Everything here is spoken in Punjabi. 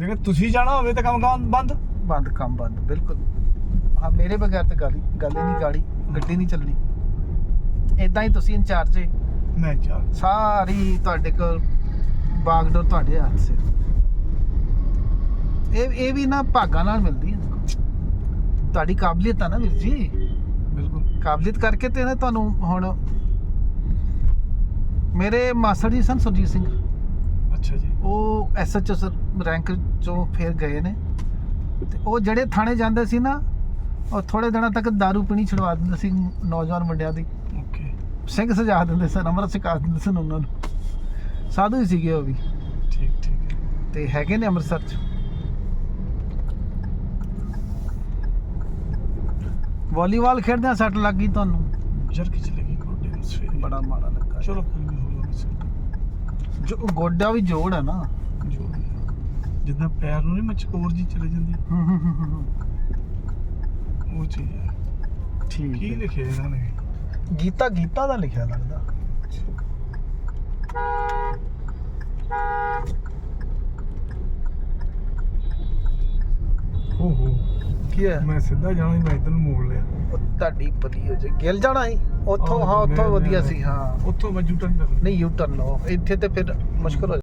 ਲੇਕਿਨ ਤੁਸੀਂ ਜਾਣਾ ਹੋਵੇ ਤਾਂ ਕੰਮ ਕੰਮ ਬੰਦ? ਬੰਦ ਕੰਮ ਬੰਦ ਬਿਲਕੁਲ। ਹਾਂ ਮੇਰੇ ਬਗੈਰ ਤੇ ਗੱਲ ਗੱਲ ਹੀ ਨਹੀਂ ਗਾੜੀ ਗੱਡੀ ਨਹੀਂ ਚੱਲਣੀ। ਇਦਾਂ ਹੀ ਤੁਸੀਂ ਇੰਚਾਰਜ ਹੈ ਮੈਂ ਚੱਲ ਸਾਰੀ ਤੁਹਾਡੇ ਕੋਲ ਬਾਗਡੋਰ ਤੁਹਾਡੇ ਹੱਥ 'ਚ। ਇਹ ਇਹ ਵੀ ਨਾ ਭਾਗਾਂ ਨਾਲ ਮਿਲਦੀ ਹੈ ਤੁਹਾਡੀ ਕਾਬਲੀਅਤ ਆ ਨਾ ਵੀਰ ਜੀ। ਬਿਲਕੁਲ। ਕਾਬਲੀਅਤ ਕਰਕੇ ਤੇ ਨਾ ਤੁਹਾਨੂੰ ਹੁਣ ਮੇਰੇ ਮਾਸਟਰ ਜੀ ਸਨ ਸੁਰਜੀਤ ਸਿੰਘ। ਅੱਛਾ ਜੀ। ਉਹ ਐਸਐਚਓ ਰੈਂਕ ਚੋਂ ਫਿਰ ਗਏ ਨੇ। ਤੇ ਉਹ ਜਿਹੜੇ ਥਾਣੇ ਜਾਂਦੇ ਸੀ ਨਾ ਉਹ ਥੋੜੇ ਦਿਨਾਂ ਤੱਕ दारू ਪੀਣੀ ਛੁਡਵਾ ਦਿੰਦੇ ਸੀ ਨੌਜਵਾਨ ਮੁੰਡਿਆਂ ਦੀ। ਓਕੇ। ਸਿੰਘ ਸਜਾ ਦਿੰਦੇ ਸਨ ਅੰਮ੍ਰਿਤ ਛਕਾ ਦਿੰਦੇ ਸਨ ਉਹਨਾਂ ਨੂੰ। ਸਾਧੂ ਹੀ ਸੀਗੇ ਉਹ ਵੀ। ਠੀਕ ਠੀਕ। ਤੇ ਹੈਗੇ ਨੇ ਅੰਮ੍ਰਿਤਸਰ ਚ। ਵਾਲੀਬਾਲ ਖੇਡਦਿਆਂ ਸੱਟ ਲੱਗ ਗਈ ਤੁਹਾਨੂੰ? ਜਰ ਕੇ ਚਲੇਗੀ ਕੋਡੇ ਨੂੰ ਸਵੇਰੇ। ਬੜਾ ਮਾੜਾ ਲੱਗਾ। ਚਲੋ ਕੋਈ ਨਹੀਂ ਹੋ ਗਿਆ ਜੋ ਗੋਡਾ ਵੀ ਜੋੜ ਹੈ ਨਾ। ਜਿੱਦਾਂ ਪੈਰ ਨੂੰ ਨਹੀਂ ਮਚਕੋਰ ਜੀ ਚਲੇ ਜਾਂਦੀ। ਉਹ ਚੀਜ਼ ਹੈ ਠੀਕ ਕੀ ਲਿਖਿਆ ਇਹਨਾਂ ਨੇ? ਗੀਤਾ ਗੀਤਾ ਦਾ ਲਿਖਿਆ ਲੱਗਦਾ। ਹੋ ਹੋ ਕੀ ਹੈ? ਮੈਂ ਸਿੱਧਾ ਜਾਣਾ ਮੈਂ ਇਧਰ ਨੂੰ ਮੋੜ ਤੁਹਾਡੀ ਹੋ ਜੇ। ਗਿਲ ਜਾਣਾ ਸੀ? ਉੱਥੋਂ ਹਾਂ ਉੱਥੋਂ ਵਧੀਆ ਸੀ ਹਾਂ। ਉੱਥੋਂ ਮੈਂ ਯੂ ਟਰਨ ਕਰ ਨਹੀਂ ਯੂ ਟਰਨ ਲਓ ਇੱਥੇ ਤੇ ਫਿਰ ਮੁਸ਼ਕਲ ਹੋ